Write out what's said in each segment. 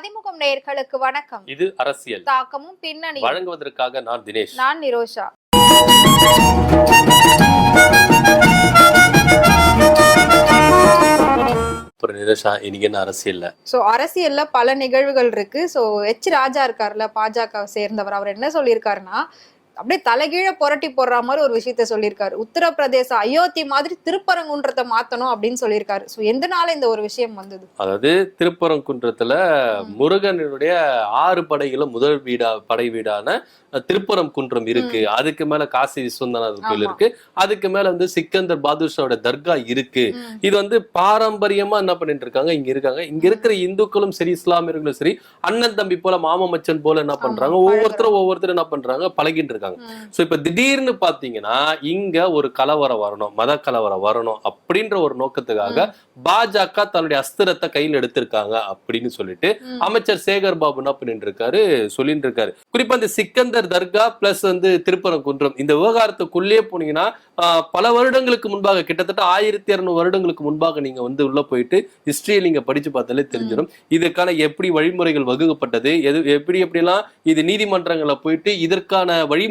அதிமுகம் நேயர்களுக்கு வணக்கம். இது அரசியல். தாக்கமும் பின்னணி வழங்குவதற்காக நான் தினேஷ். நான் நிரோஷா. அரசியல்ல? பல நிகழ்வுகள் இருக்கு. சோ எச் ராஜா இருக்காருல்ல பாஜக சேர்ந்தவர். அவர் என்ன சொல்லியிருக்காருன்னா அப்படியே தலைகீழ புரட்டி போடுற மாதிரி ஒரு விஷயத்த சொல்லியிருக்காரு. உத்தரப்பிரதேச அயோத்தி மாதிரி திருப்பரங்குன்றத்தை மாத்தணும் அப்படின்னு சொல்லியிருக்காரு. சோ எந்த நாள் இந்த ஒரு விஷயம் வந்தது? அதாவது திருப்பரங்குன்றத்துல முருகனுடைய ஆறு படைகள முதல் வீடா படை வீடான அஹ், திருப்பரங்குன்றம் இருக்கு. அதுக்கு மேல காசி விஸ்வநாதர் கோயில். இருக்கு. அதுக்கு மேல வந்து சிக்கந்தர் பாதுஷாவோட தர்கா இருக்கு. இது வந்து பாரம்பரியமா என்ன பண்ணிட்டு இருக்காங்க? இங்க இருக்காங்க. இங்க இருக்கிற இந்துக்களும் சரி இஸ்லாமியர்களும் சரி அண்ணன் தம்பி போல மாமா மச்சன் போல என்ன பண்றாங்க? ஒவ்வொருத்தரும் ஒவ்வொருத்தரும் என்ன பண்றாங்க? பழகிட்டு இருக்காங்க. ம். சோ இப்ப திடீர்னு பாத்தீங்கன்னா இங்க ஒரு கலவரம் வரணும் மத கலவரம் வரணும் அப்படின்ற ஒரு நோக்கத்துக்காக பாஜக தன்னுடைய அஸ்திரத்தை கையில் எடுத்திருக்காங்க அப்படின்னு சொல்லிட்டு. அமைச்சர் சேகர் பாபு என்ன பண்ணிட்டு இருக்காரு சொல்லிட்டு இருக்காரு குறிப்பா இந்த சிக்கந்தர் தர்கா பிளஸ் வந்து திருப்பரங்குன்றம் இந்த விவகாரத்துக்குள்ளேயே போனீங்கன்னா பல வருடங்களுக்கு முன்பாக கிட்டத்தட்ட ஆயிரத்தி இருநூறு வருடங்களுக்கு முன்பாக நீங்க வந்து உள்ள போயிட்டு ஹிஸ்டரியை நீங்க படிச்சு பார்த்தாலே தெரிஞ்சிடும் இதுக்கான எப்படி வழிமுறைகள் வகுக்கப்பட்டது? எது எப்படி எப்படிலாம் இது நீதிமன்றங்கள்ல போயிட்டு இதற்கான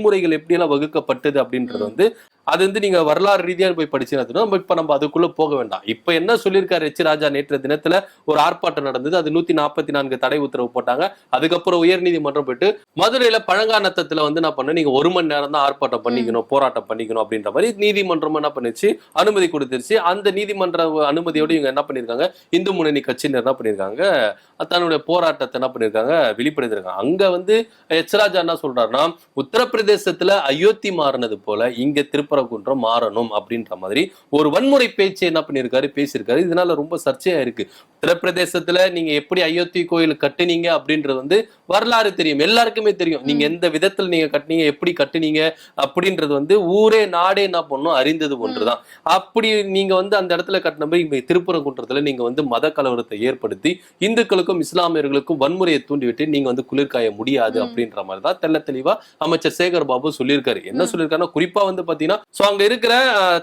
வழிமுறைகள் எப்படியெல்லாம் வகுக்கப்பட்டது அப்படின்றது வந்து அது வந்து நீங்க வரலாறு ரீதியா போய் படிச்சீங்கன்னா நம்ம இப்ப நம்ம அதுக்குள்ள போக வேண்டாம். இப்ப என்ன சொல்லியிருக்காரு எச் ராஜா நேற்று தினத்துல? ஒரு ஆர்ப்பாட்டம் நடந்தது. அது நூத்தி நாற்பத்தி நான்கு தடை உத்தரவு போட்டாங்க. அதுக்கப்புறம் உயர்நீதிமன்றம் போயிட்டு மதுரையில பழங்கானத்தத்துல வந்து என்ன பண்ண நீங்க ஒரு மணி நேரம் தான் ஆர்ப்பாட்டம் பண்ணிக்கணும் போராட்டம் பண்ணிக்கணும் அப்படின்ற மாதிரி நீதிமன்றம் என்ன பண்ணுச்சு அனுமதி கொடுத்துருச்சு. அந்த நீதிமன்ற அனுமதியோட இவங்க என்ன பண்ணிருக்காங்க? இந்து முன்னணி கட்சியினர் என்ன பண்ணிருக்காங்க? தன்னுடைய போராட்டத்தை என்ன பண்ணிருக்காங்க? வெளிப்படுத்திருக்காங்க. அங்க வந்து எச் ராஜா என்ன சொல்றாருன்னா உத்தரப்பிரதேசத்துல அயோத்தி மாறினது போல இங்க திருப்பரங்குன்றம் மாறணும் அப்படின்ற மாதிரி ஒரு வன்முறை பேச்சு என்ன பண்ணிருக்காரு பேசியிருக்காரு. இதனால ரொம்ப சர்ச்சையா இருக்கு. உத்தரப்பிரதேசத்துல நீங்க எப்படி அயோத்தி கோயில் கட்டுனீங்க அப்படின்றது வந்து வரலாறு தெரியும். எல்லாருக்குமே தெரியும். நீங்க எந்த விதத்துல நீங்க கட்டுனீங்க எப்படி கட்டுனீங்க அப்படின்றது வந்து ஊரே நாடே என்ன பண்ணும்? அறிந்தது ஒன்றுதான். அப்படி நீங்க வந்து அந்த இடத்துல கட்டின போய் இங்க திருப்பரங்குன்றத்துல நீங்க வந்து மத கலவரத்தை ஏற்படுத்தி இந்துக்களுக்கும் இஸ்லாமியர்களுக்கும் வன்முறையை தூண்டிவிட்டு நீங்க வந்து குளிர்காய முடியாது. அப்படின்ற மாதிரி தான் தெள்ள தெளிவா அமைச்சர் சேகர் பாபு சொல்லியிருக்காரு. என்ன. சொல்லியிருக்காருன்னா குறிப்பா வந்து பாத்தீங்கன்னா சோ அங்க இருக்கிற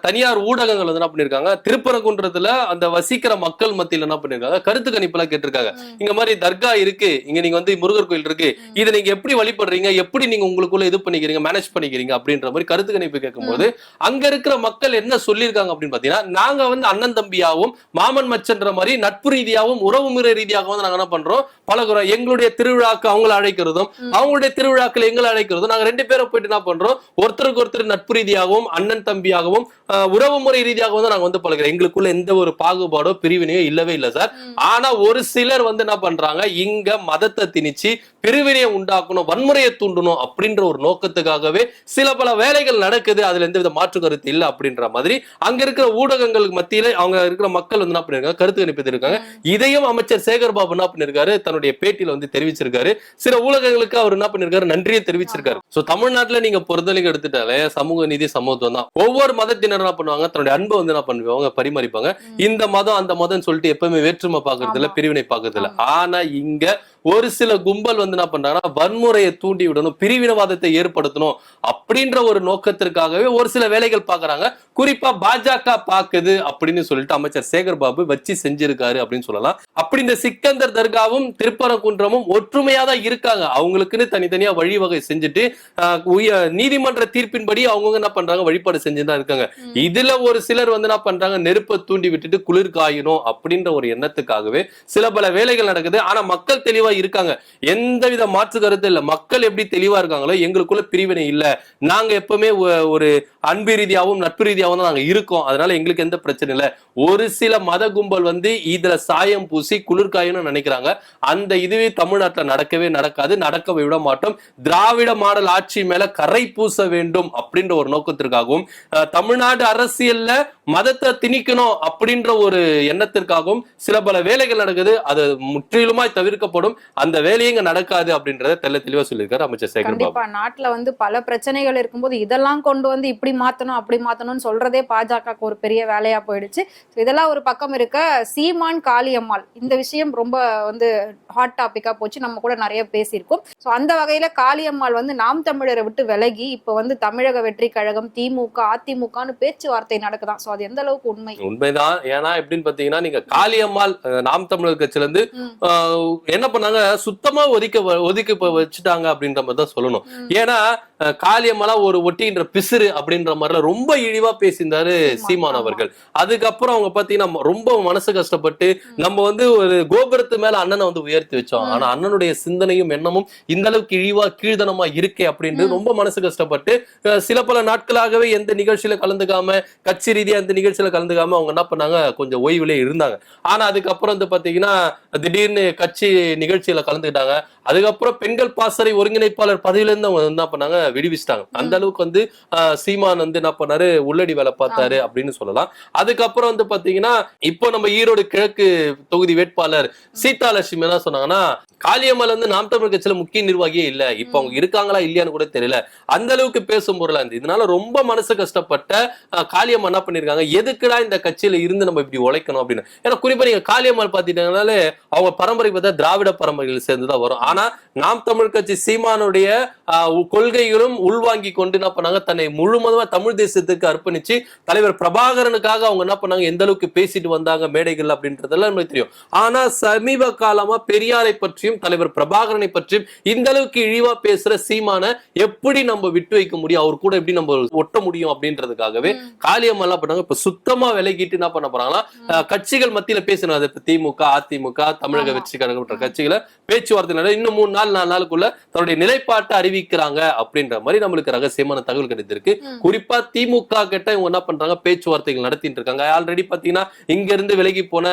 தனியார் ஊடகங்கள் வந்து என்ன பண்ணிருக்காங்க? திருப்பரங்குன்றத்துல அந்த வசிக்கிற மக்கள் மத்தியில என்ன பண்ணிருக்காங்க? கருத்து கணிப்பெல்லாம் கேட்டிருக்காங்க. இங்க மாதிரி தர்கா இருக்கு. இங்க நீங்க வந்து முருகர் கோயில் இருக்கு. இதை நீங்க எப்படி வழிபடுறீங்க? எப்படி நீங்க உங்களுக்குள்ள இது பண்ணிக்கிறீங்க? மேனேஜ் பண்ணிக்கிறீங்க? அப்படின்ற மாதிரி கருத்து கணிப்பு கேட்கும்போது அங்க இருக்கிற மக்கள் என்ன சொல்லியிருக்காங்க அப்படின்னு பாத்தீங்கன்னா நாங்க வந்து அண்ணன் தம்பியாவும் மாமன் மச்சன்ற மாதிரி நட்பு ரீதியாகவும் உறவு முறை ரீதியாகவும் வந்து நாங்க என்ன பண்றோம்? பழகுறோம். எங்களுடைய திருவிழாக்கு அவங்கள அழைக்கிறதும். அவங்களுடைய திருவிழாக்கள் எங்களை அழைக்கிறதும் நாங்க ரெண்டு பேரும் போயிட்டு என்ன பண்றோம்? ஒருத்தருக்கு ஒருத்தர் நட்பு ரீதியாகவும் அண்ணன் தம்பியாகவும் உறவு முறை ரீதியாகவும் வந்து நாங்க வந்து பழகிறோம். எங்களுக்குள்ள எந்த ஒரு பாகுபாடோ பிரிவினையோ இல்லவே இல்லை சார். ஆனா ஒரு சிலர் வந்து என்ன பண்றாங்க இங்க மதத்தை திணிச்சு பிரிவினையை உண்டாக்கணும் வன்முறையை தூண்டணும் அப்படின்ற ஒரு நோக்கத்துக்காகவே சில பல வேலைகள் நடக்குது அதுல எந்த வித மாற்று கருத்து இல்லை அப்படின்ற மாதிரி. அங்க இருக்கிற ஊடகங்களுக்கு மத்தியில அவங்க இருக்கிற மக்கள் வந்து என்ன பண்ணிருக்காங்க கருத்து கணிப்பு இருக்காங்க இதையும் அமைச்சர் சேகர் பாபு என்ன பண்ணிருக்காரு தன்னுடைய பேட்டியில வந்து தெரிவிச்சிருக்காரு. சில ஊடகங்களுக்கு அவர் என்ன பண்ணிருக்காரு நன்றியை தெரிவிச்சிருக்காரு. சோ தமிழ்நாட்டுல நீங்க பொறுத்தவரைக்கும் எடுத்துட்டாலே சமூக நீதி சமத்துவம் தான் ஒவ்வொரு மதத்தினர் என்ன பண்ணுவாங்க? தன்னுடைய அன்பை வந்து என்ன பண்ணுவாங்க? பரிமாறிப்பாங்க. இந்த மதம் அந்த மதம் சொல்லிட்டு எப்பவுமே வேற்றுமை பாக்குறது இல்ல. பிரிவினை பாக்குறது இல்ல ஆனா இங்க ஒரு சில கும்பல் வந்து என்ன பண்றாங்கன்னா வன்முறையை தூண்டி விடணும் பிரிவினவாதத்தை ஏற்படுத்தணும் அப்படின்ற ஒரு நோக்கத்திற்காகவே ஒரு சில வேலைகள் பாக்குறாங்க குறிப்பா பாஜக பாக்குது அப்படின்னு சொல்லிட்டு அமைச்சர் சேகர் பாபு வச்சு செஞ்சிருக்காரு அப்படின்னு சொல்லலாம். அப்படி இந்த சிக்கந்தர் தர்காவும் திருப்பரங்குன்றமும் ஒற்றுமையா தான் இருக்காங்க. அவங்களுக்குன்னு தனித்தனியா வழிவகை செஞ்சுட்டு நீதிமன்ற தீர்ப்பின்படி அவங்கவங்க என்ன பண்றாங்க வழிபாடு செஞ்சுதான் இருக்காங்க. இதுல ஒரு சிலர் வந்து என்ன பண்றாங்க நெருப்பை தூண்டி விட்டுட்டு குளிர் காயணும் அப்படின்ற ஒரு எண்ணத்துக்காகவே சில பல வேலைகள் நடக்குது. ஆனா மக்கள் தெளிவா இருக்காங்க. எந்தவித மாற்று கருத்து இல்ல. மக்கள் எப்படி தெளிவா இருக்காங்களோ எங்களுக்குள்ள பிரிவினை இல்லை. நாங்க எப்பவுமே ஒரு அன்பு ரீதியாகவும் நட்பு ரீதியாகவும் தான் நாங்க இருக்கோம். அதனால எங்களுக்கு எந்த பிரச்சனை இல்லை. ஒரு சில மத கும்பல் வந்து இதுல சாயம் பூசி குளிர்காயணும்னு நினைக்கிறாங்க. அந்த இதுவே தமிழ்நாட்டில் நடக்கவே நடக்காது. நடக்க விட மாட்டோம். திராவிட மாடல் ஆட்சி மேல கரை பூச வேண்டும் அப்படின்ற ஒரு நோக்கத்திற்காகவும் தமிழ்நாடு அரசியல்ல மதத்தை திணிக்கணும் அப்படின்ற ஒரு எண்ணத்திற்காகவும் சில பல வேலைகள் நடக்குது. அது முற்றிலுமாய் தவிர்க்கப்படும். அந்த வேலையே இங்க நடக்காது அப்படின்றத தெள்ள தெளிவா சொல்லியிருக்காரு அமைச்சர் சேகர் பாபு. கண்டிப்பா நாட்டுல வந்து பல பிரச்சனைகள் இருக்கும்போது இதெல்லாம் கொண்டு வந்து இப்படி மாத்தணும் அப்படி மாத்தணும்னு சொல்றதே பாஜகவுக்கு ஒரு பெரிய வேலையா போயிடுச்சு. இதெல்லாம் ஒரு பக்கம் இருக்க சீமான் காளியம்மாள் இந்த விஷயம் ரொம்ப வந்து ஹாட் டாபிக்கா போச்சு. நம்ம கூட நிறைய பேசியிருக்கோம். சோ அந்த வகையில காளியம்மாள் வந்து நாம் தமிழரை விட்டு விலகி இப்ப வந்து தமிழக வெற்றி கழகம் திமுக அதிமுகன்னு பேச்சுவார்த்தை நடக்குதாம் சோ அது எந்த அளவுக்கு உண்மை? உண்மைதான். ஏன்னா எப்படின்னு பாத்தீங்கன்னா நீங்க காளியம்மாள் நாம் தமிழர் கட்சியில இருந்து என்ன பண்ணாங்க? சுத்தமா ஒதுக்க ஒதுக்கி வச்சுட்டாங்க அப்படின்ற மாதிரி தான் சொல்லணும். ஏன்னா காளியம்மாலாம் ஒரு ஒட்டின்ற பிசுறு அப்படின்ற மாதிரிலாம் ரொம்ப இழிவா பேசியிருந்தாரு சீமான். அவர்கள் அதுக்கப்புறம் அவங்க பாத்தீங்கன்னா ரொம்ப மனசு கஷ்டப்பட்டு நம்ம வந்து ஒரு கோபுரத்து மேல அண்ணனை வந்து உயர்த்தி வச்சோம். ஆனா அண்ணனுடைய சிந்தனையும் எண்ணமும் இந்த அளவுக்கு இழிவா கீழ்தனமா இருக்கே அப்படின்னு. ரொம்ப மனசு கஷ்டப்பட்டு சில பல நாட்களாகவே எந்த நிகழ்ச்சியில கலந்துக்காம கட்சி ரீதியா எந்த நிகழ்ச்சியில கலந்துக்காம அவங்க என்ன பண்ணாங்க கொஞ்சம் ஓய்வுல இருந்தாங்க ஆனா அதுக்கப்புறம் வந்து பாத்தீங்கன்னா திடீர்னு கட்சி நிகழ்ச்சியில கலந்துக்கிட்டாங்க அதுக்கப்புறம் பெண்கள் பாசறை ஒருங்கிணைப்பாளர் பதவியில இருந்து அவங்க என்ன பண்ணாங்க? விடுவிச்சிட்டாங்க. அந்த அளவுக்கு வந்து ஆஹ், சீமான் வந்து என்ன பண்ணாரு? உள்ளடி வேலை பார்த்தாரு அப்படின்னு சொல்லலாம். அதுக்கப்புறம் வந்து பாத்தீங்கன்னா இப்போ நம்ம ஈரோடு கிழக்கு தொகுதி வேட்பாளர் சீதா லட்சுமி என்ன சொன்னாங்கன்னா காளியம்மாள் வந்து நாம் தமிழ் கட்சியில முக்கிய நிர்வாகியே இல்ல. இப்போ அவங்க இருக்காங்களா இல்லையான்னு கூட தெரியல. அந்த அளவுக்கு பேசும் பொருளா இருந்து இதனால ரொம்ப மனசு கஷ்டப்பட்ட காளியம்மா என்ன பண்ணிருக்காங்க? எதுக்குடா இந்த கட்சியில இருந்து நம்ம இப்படி உழைக்கணும் அப்படின்னு. ஏன்னா குறிப்பா நீங்க காளியம்மாள் பாத்தீங்கன்னாலே அவங்க பரம்பரை பார்த்தா திராவிட பரம்பரைகள் சேர்ந்துதான் வரும். ஆனா நாம் தமிழ் கட்சி சீமானுடைய கொள்கைகளும் உள்வாங்கி கொண்டு என்ன பண்ணாங்க? தன்னை முழுவதுமா தமிழ் தேசத்துக்கு அர்ப்பணிச்சு தலைவர் பிரபாகரனுக்காக அவங்க என்ன பண்ணாங்க? எந்த அளவுக்கு பேசிட்டு வந்தாங்க மேடைகள் அப்படின்றதெல்லாம் நமக்கு தெரியும். ஆனா சமீப காலமா பெரியாரை பற்றியும் தலைவர் பிரபாகரனை பற்றியும் இந்த அளவுக்கு இழிவா பேசுற சீமான எப்படி நம்ம விட்டு வைக்க முடியும்? அவர் கூட எப்படி நம்ம ஒட்ட முடியும் அப்படின்றதுக்காகவே. காளியம்மா என்ன பண்ணாங்க இப்ப சுத்தமா விலகிட்டு என்ன பண்ண போறாங்களா கட்சிகள் மத்தியில இப்ப திமுக அதிமுக தமிழக. வெற்றி கழகம் கட்சிகளை பேச்சுவார்த்தை இன்னும் மூணு நாள் நாலு நாளுக்குள்ள தன்னுடைய நிலைப்பாட்டை அறிவிக்கிறாங்க அப்படின்ற மாதிரி நம்மளுக்கு ரகசியமான தகவல் கிடைத்திருக்கு. குறிப்பா திமுக கிட்ட இவங்க என்ன பண்றாங்க? பேச்சுவார்த்தைகள் நடத்திட்டு இருக்காங்க. ஆல்ரெடி பாத்தீங்கன்னா இங்க இருந்து விலகி போன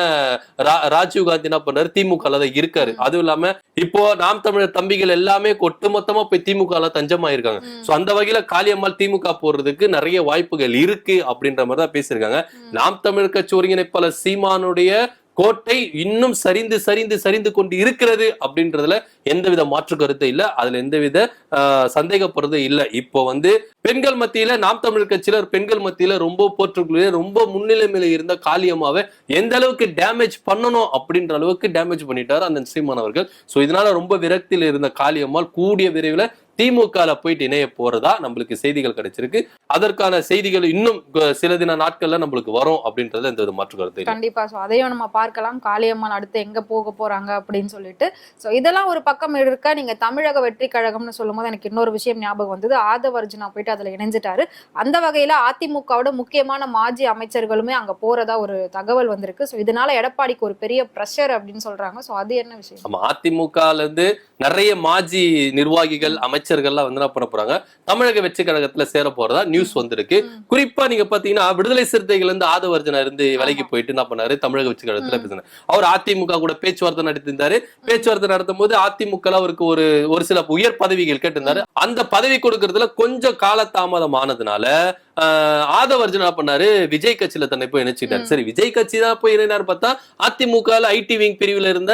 ராஜீவ் காந்தி என்ன பண்றாரு? திமுக தான் இருக்காரு. அதுவும் இல்லாம இப்போ நாம் தமிழர் தம்பிகள் எல்லாமே ஒட்டுமொத்தமா போய் திமுக தஞ்சமாயிருக்காங்க. சோ அந்த வகையில காளியம்மாள் திமுக போறதுக்கு நிறைய வாய்ப்புகள் இருக்கு அப்படின்ற மாதிரி தான் பேசியிருக்காங்க. நாம் தமிழர் கட்சி ஒருங்கிணைப்பாளர் சீமானுடைய கோட்டை இன்னும் சரிந்து சரிந்து சரிந்து கொண்டு இருக்கிறது அப்படின்றதுல எந்தவித மாற்று கருத்து இல்ல. அதுல எந்தவித சந்தேகப்படுறது இல்ல. இப்போ வந்து பெண்கள் மத்தியில நாம் தமிழ் கட்சியில ஒரு பெண்கள் மத்தியில ரொம்ப போற்றுக்குள்ளே ரொம்ப முன்னிலைமையில இருந்த காளியம்மாவை எந்த அளவுக்கு டேமேஜ் பண்ணணும் அப்படின்ற அளவுக்கு டேமேஜ் பண்ணிட்டாரு அந்த சீமான் அவர்கள். சோ இதனால ரொம்ப விரக்தியில இருந்த காளியம்மாள் கூடிய விரைவில் திமுக ல போயிட்டு இணைய போறதா நம்மளுக்கு செய்திகள் கிடைச்சிருக்கு. அதற்கான செய்திகள் இன்னும் சில தின நாட்கள்ல நம்மளுக்கு வரும் அப்படின்றதுல எந்த வித மாற்று கருத்து கண்டிப்பா. சோ அதையும் நம்ம பார்க்கலாம். காளியம்மன் அடுத்து எங்க போக போறாங்க அப்படின்னு சொல்லிட்டு. சோ இதெல்லாம் ஒரு பக்கம் இருக்க நீங்க தமிழக வெற்றி கழகம்னு சொல்லும்போது எனக்கு இன்னொரு விஷயம் ஞாபகம் வந்தது. ஆதவ அர்ஜுனா போயிட்டு அதுல இணைஞ்சிட்டாரு. அந்த வகையில அதிமுகவோட முக்கியமான மாஜி அமைச்சர்களுமே அங்க போறதா ஒரு தகவல் வந்திருக்கு. சோ இதனால எடப்பாடிக்கு ஒரு பெரிய ப்ரெஷர் அப்படின்னு சொல்றாங்க. சோ அது என்ன விஷயம்? அதிமுகல இருந்து நிறைய மாஜி நிர்வாகிகள் அமைச்சர்கள்லாம் வந்து என்ன பண்ண போறாங்க தமிழக வெற்றி கழகத்துல சேர போறதா நியூஸ் வந்திருக்கு. குறிப்பா நீங்க பாத்தீங்கன்னா விடுதலை சிறுத்தைகள் இருந்து ஆதவர்ஜனா இருந்து விலைக்கு. போயிட்டு என்ன பண்ணாரு தமிழக வெற்றி கழகத்துல. பேசினார் அவர் அதிமுக கூட பேச்சுவார்த்தை நடத்திருந்தாரு பேச்சுவார்த்தை நடத்தும் போது அதிமுக அவருக்கு ஒரு ஒரு சில உயர் பதவிகள் கேட்டிருந்தாரு அந்த பதவி கொடுக்கறதுல கொஞ்சம் காலதாமதம் ஆனதுனால ஆதவர்ஜன் என்ன பண்ணாரு விஜய் கட்சியில தன்னை போய் இணைச்சிட்டாரு. சரி விஜய் கட்சி தான் போய் இணைனாரு பார்த்தா அதிமுக ஐடி விங் பிரிவுல இருந்த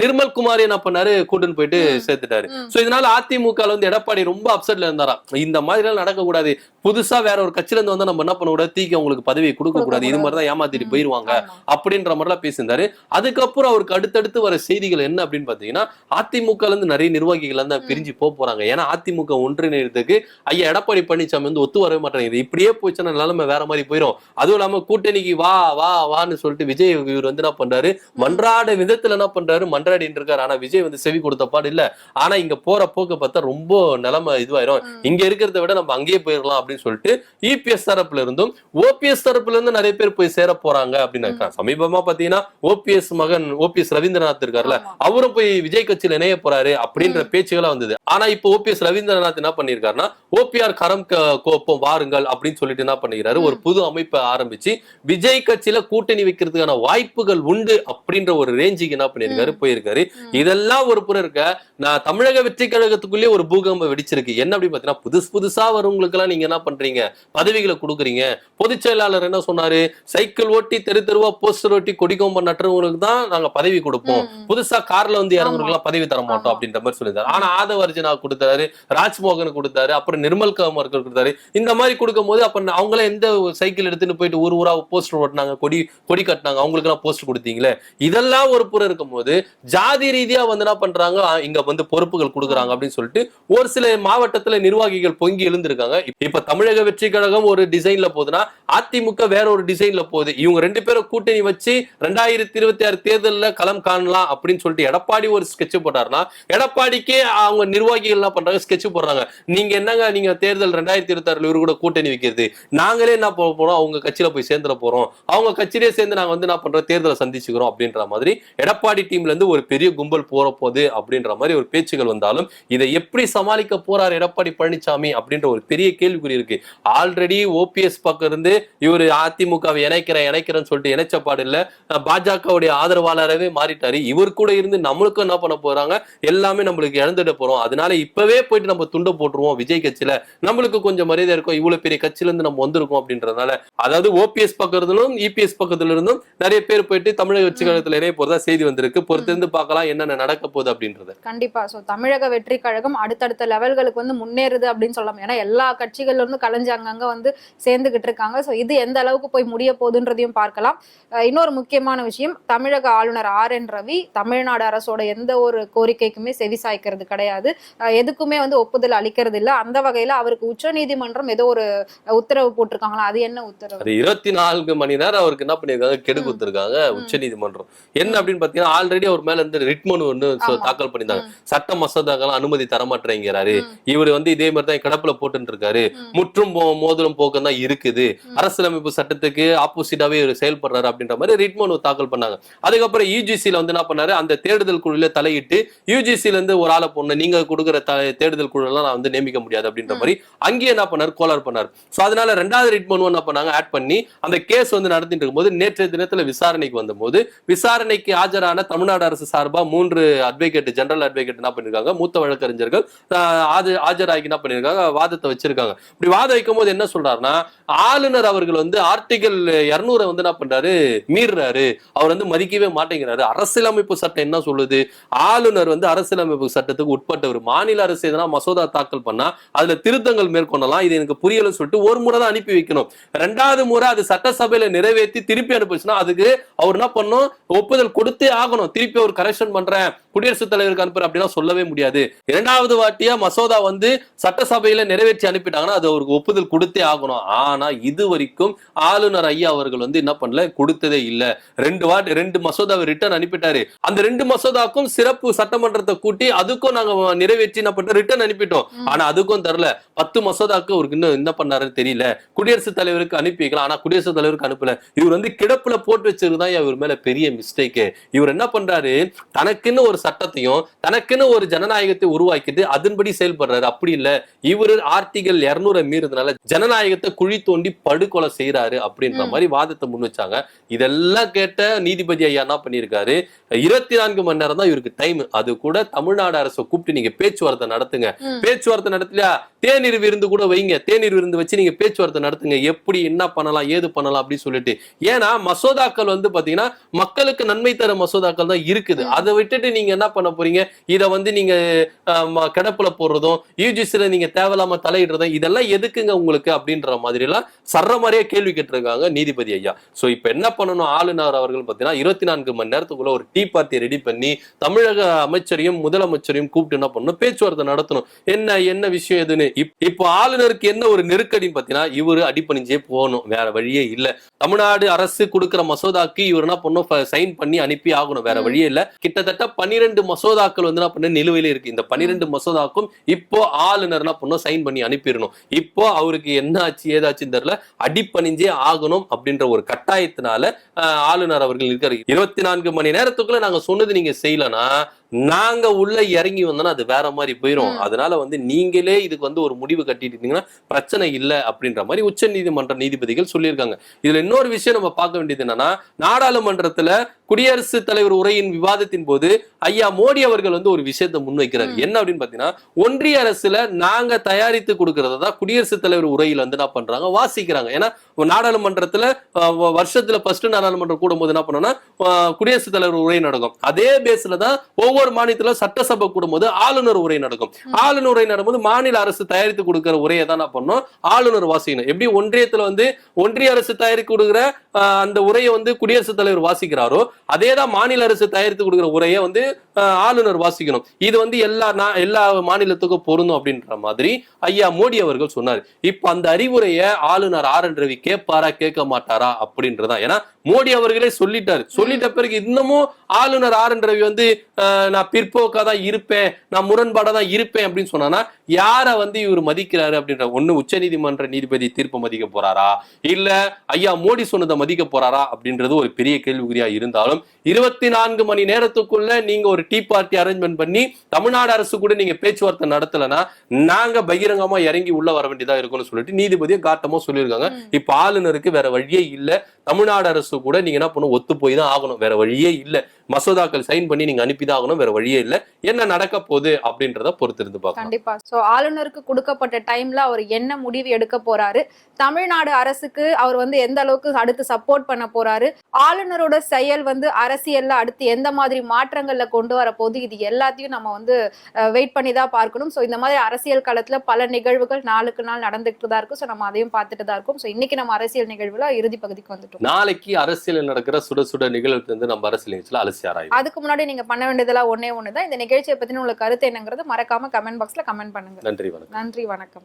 நிர்மல் குமார் என்ன பண்ணாரு கூட்டுன்னு போயிட்டு. சேர்த்துட்டாரு. சோ இதனால அதிமுக ல எடப்பாடி ரொம்ப அப்செட்ல இருந்தாராம். இந்த மாதிரி எல்லாம் நடக்க கூடாது புதுசா வேற ஒரு கட்சியில இருந்து வந்தா நம்ம என்ன பண்ண கூடாது தீக்கு அவங்களுக்கு பதவியை கொடுக்க கூடாது இது மாதிரி தான் ஏமாத்திட்டு. போயிருவாங்க. அப்படின்ற மாதிரிலாம் பேசியிருந்தாரு. அதுக்கப்புறம் அவருக்கு அடுத்தடுத்து வர செய்திகள் என்ன அப்படின்னு பாத்தீங்கன்னா அதிமுக இருந்து நிறைய நிர்வாகிகள் ம். பிரிஞ்சு போக போறாங்க. ஏன்னா அதிமுக ஒன்றிணைறதுக்கு ஐயா எடப்பாடி பழனிசாமி வந்து ஒத்து வரவே மாட்டேங்குது இப்படியே போச்சுன்னா நிலைமை வேற மாதிரி போயிடும் அதுவும் இல்லாம கூட்டணிக்கு வா வா வான்னு சொல்லிட்டு விஜய் இவர் வந்து என்ன பண்றாரு? மன்றாட விதத்துல என்ன பண்றாரு? மன்றாடிட்டு இருக்காரு. ஆனா விஜய் வந்து செவி கொடுத்த பாடு இல்ல. ஆனா இங்க போற போக்கு பார்த்தா ரொம்ப நிலைமை இதுவாயிரும். இங்க இருக்கிறத விட நம்ம அங்கேயே போயிடலாம் அப்படின்னு சொல்லிட்டு இபிஎஸ் தரப்புல இருந்தும் ஓபிஎஸ் தரப்புல இருந்து நிறைய பேர் போய் சேர போறாங்க அப்படின்னு சமீபமா பாத்தீங்கன்னா ஓபிஎஸ் மகன் ஓபிஎஸ் ரவீந்திரநாத் இருக்காருல்ல. அவரும் போய் விஜய் கட்சியில இணைய போறாரு அப்படின்ற. பேச்சுகளா வந்தது ஆனா இப்போ ஓபிஎஸ் ரவீந்திரநாத் என்ன பண்ணிருக்காருன்னா ஓபிஆர் கரம் கோப்பம் வாருங்கள் அப்படின்னு சொல்லிட்டு என்ன பண்ணிக்கிறாரு ஒரு புது அமைப்பை ஆரம்பிச்சு விஜய் கட்சியில கூட்டணி வைக்கிறதுக்கான வாய்ப்புகள் உண்டு அப்படின்ற ஒரு ரேஞ்சுக்கு என்ன பண்ணிருக்காரு போயிருக்காரு. இதெல்லாம் ஒரு புறம் இருக்க நான் தமிழக வெற்றி கழகத்துக்குள்ளேயே ஒரு பூகம்பம் வெடிச்சிருக்கு. என்ன அப்படி பாத்தீங்கன்னா புதுசு புதுசா வரவங்களுக்கு எல்லாம் நீங்க என்ன பண்றீங்க? பதவிகளை கொடுக்குறீங்க. பொதுச் செயலாளர் என்ன சொன்னாரு? சைக்கிள் ஓட்டி தெரு தெருவா போஸ்டர் ஓட்டி கொடிக்கொம்பன் நட்டுறவங்களுக்கு தான் நாங்க பதவி கொடுப்போம். ம். புதுசா கார்ல வந்து இறங்குறவங்க பதவி தர மாட்டோம். அப்படின்ற மாதிரி சொல்லியிருந்தாரு. ஆனா ஆதவ அர்ஜுனா கொடுத்தாரு ராஜ்மோகன் கொடுத்தாரு அப்புறம் நிர்மல் குமார் கொடுத்தாரு. இந்த மாதிரி கொடுக்கும்போது அப்ப அவங்கள எந்த சைக்கிள் எடுத்துட்டு போயிட்டு ஊர் ஊரா போஸ்டர் ஓட்டினாங்க கொடி கொடி கட்டினாங்க அவங்களுக்கு எல்லாம் போஸ்டர் கொடுத்தீங்களே? இதெல்லாம் ஒரு புறம் இருக்கும்போது ஜாதி ரீதியா வந்து என்ன பண்றாங்க? இங்க வந்து பொறுப்புகள் கொடுக்குறாங்க அப்படின்னு சொல்லிட்டு ஒரு சில மாவட்டத்துல நிர்வாகிகள் பொங்கி எழுந்திருக்காங்க. இப்ப தமிழக வெற்றி கழகம் ஒரு டிசைன்ல போகுதுன்னா அதிமுக வேற ஒரு டிசைன்ல போகுது. இவங்க ரெண்டு பேரும் கூட்டணி வச்சு ரெண்டாயிரத்தி இருபத்தி ஆறு தேர்தல்ல களம் காணலாம் அப்படின்னு சொல்லிட்டு எடப்பாடி ஒரு ஸ்கெட்ச் போட்டாருன்னா எடப்பாடிக்கே அவங்க நிர்வாகிகள் என்ன பண்றாங்க? ஸ்கெட்ச் போடுறாங்க. நீங்க என்னங்க நீங்க தேர்தல் ரெண்டாயிரத்தி இருபத்தி ஆறுல இவரு கூட கூட்டணி வைக்கிறது? நாங்களே என்ன பண்ண போறோம்? அவங்க கட்சியில போய் சேர்ந்துட போறோம். அவங்க கட்சியிலே சேர்ந்து நாங்க வந்து என்ன பண்றோம் தேர்தலை சந்திச்சுக்கிறோம் அப்படின்ற மாதிரி எடப்பாடி டீம்ல இருந்து ஒரு பெரிய கும்பல் போற போகுது அப்படின்ற மாதிரி ஒரு பேச்சுகள் வந்தாலும் இதை எப்படி சம சமாளிக்க போறார் எடப்பாடி பழனிசாமி அப்படின்ற ஒரு பெரிய கேள்விக்குறி இருக்கு. ஆல்ரெடி ஓபிஎஸ் பக்கம் இருந்து இவர் அதிமுகவை இணைக்கிறேன் இணைக்கிறேன்னு சொல்லிட்டு இணைச்சப்பாடு இல்ல. பாஜகவுடைய ஆதரவாளராகவே மாறிட்டாரு. இவர் கூட இருந்து நம்மளுக்கும் என்ன பண்ண போறாங்க? எல்லாமே நம்மளுக்கு இழந்துட போறோம். அதனால இப்பவே போயிட்டு நம்ம துண்டை போட்டுருவோம் விஜய் கட்சியில. நம்மளுக்கு கொஞ்சம் மரியாதை இருக்கும். இவ்வளவு பெரிய கட்சியில இருந்து நம்ம வந்திருக்கோம் அப்படின்றதுனால. அதாவது ஓபிஎஸ் பக்கத்திலும் இபிஎஸ் பக்கத்துல இருந்தும் நிறைய பேர் போயிட்டு தமிழக கட்சி கழகத்துல இணைய போறதா செய்தி வந்திருக்கு. பொறுத்திருந்து பார்க்கலாம் என்னென்ன நடக்க போகுது அப்படின்றது. கண்டிப்பா. சோ தமிழக வெற்றி கழகம் அடுத்தடுத்த லெவல்களுக்கு வந்து முன்னேறுது அப்படின்னு சொல்லலாம். ஏன்னா எல்லா கட்சிகள்ல இருந்து கலைஞ்சு அங்கங்க வந்து சேர்ந்துகிட்டு இருக்காங்க. சோ இது எந்த அளவுக்கு போய் முடிய போகுதுன்றதையும் பார்க்கலாம். இன்னொரு முக்கியமான விஷயம் தமிழக ஆளுநர் ஆர் என் ரவி தமிழ்நாடு அரசோட எந்த ஒரு கோரிக்கைக்குமே செவி சாய்க்கிறது கிடையாது. எதுக்குமே வந்து ஒப்புதல் அளிக்கிறது இல்ல. அந்த வகையில அவருக்கு உச்சநீதிமன்றம் ஏதோ ஒரு உத்தரவு போட்டிருக்காங்களா? அது என்ன உத்தரவு? இருபத்தி நான்கு மணி நேரம் அவருக்கு என்ன பண்ணிருக்காங்க? கெடு. கொடுத்திருக்காங்க. ம். உச்ச நீதிமன்றம். என்ன அப்படின்னு பாத்தீங்கன்னா ஆல்ரெடி அவர் மேல இருந்து ரிட் மனு ஆமா. தாக்கல் பண்ணியிருந்தாங்க. சட்ட மசோதாக்கெல்லாம் அனுமதி தரமாட்டேங்கிறாரு ம். இவர் வந்து இதே மாதிரி தான் கிடப்புல போட்டுட்டு இருக்காரு. முற்றும் மோதலும் போக்கம் தான் இருக்குது. அரசியலமைப்பு சட்டத்துக்கு ஆப்போசிட்டாவே இவர் செயல்படுறாரு அப்படின்ற மாதிரி ரிட் மனு தாக்கல் பண்ணாங்க. அதுக்கப்புறம் யூஜிசில வந்து என்ன பண்ணாரு? அந்த தேடுதல் குழுல தலையிட்டு யூஜிசில இருந்து ஒரு ஆளை பொண்ணு நீங்க கொடுக்குற தேடுதல் குழு எல்லாம் நான் வந்து நியமிக்க முடியாது அப்படின்ற. மாதிரி அங்கேயே என்ன பண்ணாரு? கோளாறு பண்ணாரு. சோ அதனால ரெண்டாவது ரிட் மனு என்ன பண்ணாங்க? ஆட் பண்ணி அந்த கேஸ் வந்து நடத்திட்டு இருக்கும்போது நேற்றைய தினத்துல விசாரணைக்கு வந்தபோது விசாரணைக்கு ஆஜரான தமிழ்நாடு அரசு சார்பா மூன்று அட்வொகேட் ஜெனரல் அட்வொகேட் என்ன பண்ணிருக்காங்க? மூத்த வழக்கறிஞர்கள் ஆஜ- ஆஜராகி என்ன பண்ணிருக்காங்க? வாதத்தை வச்சிருக்காங்க. இப்படி வாதம் வைக்கும் போது என்ன சொல்றாருன்னா ஆளுநர் அவர்கள் வந்து ஆர்டிகல் இருநூறை வந்து என்ன பண்றாரு? மீறுறாரு. அவர் வந்து மதிக்கவே மாட்டேங்கிறாரு. அரசியலமைப்பு சட்டம் என்ன சொல்லுது? ஆளுநர் வந்து அரசியலமைப்பு சட்டத்துக்கு உட்பட்டவர். மாநில அரசு எதனா மசோதா தாக்கல் பண்ணா அதுல திருத்தங்கள் மேற்கொள்ளலாம். இது எனக்கு புரியலன்னு சொல்லிட்டு ஒரு முறை தான் அனுப்பி வைக்கணும். ரெண்டாவது முறை அது சட்டசபையில நிறைவேற்றி திருப்பி அனுப்பிச்சுன்னா அதுக்கு அவர் என்ன பண்ணும் ஒப்புதல் கொடுத்தே ஆகணும். திருப்பி அவர் கரெக்ஷன் பண்றேன். குடியரசுத் தலைவருக்கு அனுப்புற அப்படின்னா சொல்லவே முடியாது. இரண்டாவது வாட்டியா மசோதா வந்து சட்டசபையில நிறைவேற்றி அனுப்பிட்டாங்கன்னா அது அவருக்கு ஒப்புதல் கொடுத்தே ஆகணும். ஆனா இது வரைக்கும் ஆளுநர் ஐயா அவர்கள் வந்து என்ன பண்ணல? கொடுத்ததே இல்ல. ரெண்டு வாட்டி ரெண்டு மசோதாவை ரிட்டர்ன் அனுப்பிட்டாரு. அந்த ரெண்டு மசோதாக்கும் சிறப்பு சட்டமன்றத்தை கூட்டி அதுக்கும் நாங்க நிறைவேற்றி என்ன பண்ணோம் ரிட்டர்ன் அனுப்பிட்டோம். ஆனா அதுக்கும் தரல. பத்து மசோதாக்கு அவருக்கு இன்னும் என்ன பண்ணாருன்னு தெரியல. குடியரசுத் தலைவருக்கு அனுப்பி வைக்கலாம் ஆனா குடியரசுத் தலைவருக்கு அனுப்பல. இவர் வந்து கிடப்புல போட்டு வச்சிருதான் இவர் மேல பெரிய மிஸ்டேக் இவர் என்ன பண்றாரு? தனக்குன்னு ஒரு சட்டத்தையும் தனக்குன்னு ஒரு ஜனநாயகத்தை உருவாக்கிட்டு அதன்படி செயல்படுறாரு. அப்படி இல்ல. இவரு ஆர்டிகல் இருநூறை மீறதுனால ஜனநாயகத்தை குழி தோண்டி படுகொலை செய்யறாரு அப்படின்ற. மாதிரி வாதத்தை முன் வச்சாங்க. இதெல்லாம் கேட்ட நீதிபதி ஐயா என்ன பண்ணியிருக்காரு? இருபத்தி நான்கு மணி நேரம் தான் இவருக்கு டைம் அது கூட தமிழ்நாடு அரசை கூப்பிட்டு நீங்க பேச்சுவார்த்தை நடத்துங்க. பேச்சுவார்த்தை நடத்தலையா? தேநீர் விருந்து கூட வைங்க. தேநீர் விருந்து வச்சு நீங்க பேச்சுவார்த்தை நடத்துங்க. எப்படி என்ன பண்ணலாம் ஏது பண்ணலாம் அப்படின்னு சொல்லிட்டு. ஏன்னா மசோதாக்கள் வந்து பாத்தீங்கன்னா மக்களுக்கு நன்மை தர மசோதாக்கள் தான் இருக்குது. அதை விட்டுட்டு நீங்க என்ன பண்ண போறீங்க? இத வந்து நீங்க ஆஹ், ம- கிடப்புல போடுறதும் யூஜிசில நீங்க தேவையில்லாம தலையிடுறதும் இதெல்லாம் எதுக்குங்க உங்களுக்கு அப்படின்ற மாதிரி எல்லாம் சர்ற மாதிரியே கேள்வி கேட்டிருக்காங்க நீதிபதி ஐயா. சோ இப்ப என்ன பண்ணணும்? ஆளுநர் அவர்கள் பாத்தீங்கன்னா இருபத்தி நான்கு மணி நேரத்துக்குள்ள ஒரு டீ பார்ட்டி ரெடி பண்ணி தமிழக அமைச்சரையும் முதலமைச்சரையும் கூப்பிட்டு என்ன பண்ணணும்? பேச்சுவார்த்தை நடத்தணும். என்ன என்ன விஷயம் எதுன்னு? இப்- இப்போ ஆளுநருக்கு என்ன ஒரு நெருக்கடின்னு பாத்தீங்கன்னா இவரு அடிப்பணிஞ்சே போகணும். வேற வழியே இல்ல. தமிழ்நாடு அரசு கொடுக்கிற மசோதாக்கு இவர் என்ன பண்ணும் சைன் பண்ணி அனுப்பி ஆகணும். வேற. வழியே இல்ல. கிட்டத்தட்ட பன்னிரெண்டு மசோதாக்கள் வந்து என்ன பண்ண நிலுவையில இருக்கு. இந்த பன்னிரெண்டு மசோதாக்கும் இப்போ ஆளுநர் பொண்ணும் சைன் பண்ணி அனுப்பிடணும். இப்போ அவருக்கு என்ன ஆச்சு ஏதாச்சுன்னு தெரியல அடிப்பணிஞ்சே ஆகணும் அப்படின்ற ஒரு கட்டாயத்தினால ஆளுநர் அவர்கள் இருக்காரு இருபத்தி நான்கு மணி நேரத்துக்குள்ள நாங்க சொன்னது நீங்க செய்யலன்னா நாங்க உள்ள இறங்கி வந்தோம்னா அது வேற மாதிரி போயிரும். ம். அதனால வந்து நீங்களே இதுக்கு வந்து ஒரு முடிவு கட்டிட்டீங்கன்னா பிரச்சனை இல்ல அப்படின்ற மாதிரி உச்ச நீதிமன்ற நீதிபதிகள் சொல்லியிருக்காங்க. இதுல இன்னொரு விஷயம் நம்ம பார்க்க வேண்டியது என்னன்னா நாடாளுமன்றத்துல குடியரசுத் தலைவர் உரையின் விவாதத்தின் போது ஐயா மோடி அவர்கள் வந்து ஒரு விஷயத்தை முன்வைக்கிறார். என்ன அப்படின்னு பாத்தீங்கன்னா ஒன்றிய அரசுல நாங்க தயாரித்து கொடுக்கறத தான் குடியரசுத் தலைவர் உரையில் வந்து என்ன பண்றாங்க? வாசிக்கிறாங்க. ஏன்னா நாடாளுமன்றத்துல வருஷத்துல ஃபர்ஸ்ட் நாடாளுமன்றம் கூடும்போது என்ன பண்ணோம்னா குடியரசுத் தலைவர் உரை நடக்கும். அதே பேஸ்ல தான் ஒவ்வொரு மாநிலத்துல சட்டசபை கூடும்போது ஆளுநர் உரை நடக்கும். ஆளுநர் உரை நடக்கும்போது மாநில அரசு தயாரித்து கொடுக்கிற உரையை தான் என்ன பண்ணணும் ஆளுநர் வாசிக்கணும். எப்படி ஒன்றியத்துல வந்து ஒன்றிய அரசு தயாரித்து கொடுக்கிற அந்த உரையை வந்து குடியரசுத் தலைவர் வாசிக்கிறாரோ அதே தான் மாநில அரசு தயாரித்து கொடுக்கிற உரையை வந்து ஆளுநர் வாசிக்கணும். இது வந்து எல்லா நா- எல்லா மாநிலத்துக்கும் பொருந்தும் அப்படின்ற மாதிரி ஐயா மோடி அவர்கள் சொன்னார். இப்ப அந்த அறிவுரையை ஆளுநர் ஆர் என் ரவி கேட்பாரா கேட்க மாட்டாரா அப்படின்றதான். ஏன்னா மோடி அவர்களே சொல்லிட்டாரு. சொல்லிட்ட பிறகு இன்னமும் ஆளுநர் ஆர் என் ரவி வந்து நான் பிற்போக்கா தான் இருப்பேன் நான் முரண்பாடா தான் இருப்பேன் அப்படின்னு சொன்னானா யாரை வந்து இவர் மதிக்கிறாரு அப்படின்ற ஒண்ணு உச்சநீதிமன்ற நீதிபதி தீர்ப்பு மதிக்க போறாரா? இல்ல ஐயா மோடி சொன்னதை மதிக்க போறாரா அப்படின்றது ஒரு பெரிய கேள்விக்குறியா இருந்தாலும் இருபத்தி நான்கு மணி நேரத்துக்குள்ள நீங்க ஒரு டீ பார்ட்டி அரேஞ்ச்மெண்ட் பண்ணி தமிழ்நாடு அரசு கூட நீங்க பேச்சுவார்த்தை நடத்தலைன்னா நாங்க பகிரங்கமா இறங்கி உள்ள வர வேண்டியதா இருக்கும்னு சொல்லிட்டு நீதிபதியும் காட்டமா சொல்லியிருக்காங்க. இப்ப ஆளுநருக்கு வேற வழியே இல்ல. தமிழ்நாடு அரசு கூட நீங்க என்ன பண்ணும் ஒத்து போய் தான் ஆகணும். வேற வழியே இல்ல. மசோதாக்கள் சைன் பண்ணி நீங்க அனுப்பிதான் ஆகணும். வேற வழியே இல்ல. என்ன நடக்க போகுது அப்படின்றத பொறுத்திருந்து பார்க்கலாம். கண்டிப்பா. சோ ஆளுநருக்கு கொடுக்கப்பட்ட டைம்ல அவர் என்ன முடிவு எடுக்க போறாரு? தமிழ்நாடு அரசுக்கு அவர் வந்து எந்த அளவுக்கு அடுத்து சப்போர்ட் பண்ண போறாரு? ஆளுநரோட செயல் வந்து அரசியல்ல அடுத்து எந்த மாதிரி மாற்றங்கள்ல கொண்டு வர இது எல்லாத்தையும் நம்ம வந்து வெயிட் பண்ணி தான் பார்க்கணும். சோ இந்த மாதிரி அரசியல் களத்துல பல நிகழ்வுகள் நாளுக்கு நாள் நடந்துகிட்டு தான் இருக்கும் சோ நம்ம அதையும் பார்த்துட்டு தான் இருக்கும். சோ இன்னைக்கு நம்ம அரசியல் நிகழ்வுல இறுதி பகுதிக்கு வந்துட்டோம். நாளைக்கு அரசியல் நடக்கிற சுட சுட நிகழ்வுல இருந்து நம்ம அரசியல் நிகழ்ச்சியில அலசி அதுக்கு முன்னாடி நீங்க பண்ண வேண்டியதெல்லாம் ஒண்ணே ஒண்ணுதான். இந்த நிகழ்ச்சியை பத்தின உங்களுக்கு கருத்து என்னங்கிறது மறக்காம கமெண்ட் பாக்ஸ்ல கமெண்ட் பண்ணுங்க. நன்றி வணக்கம். நன்றி வணக்கம்.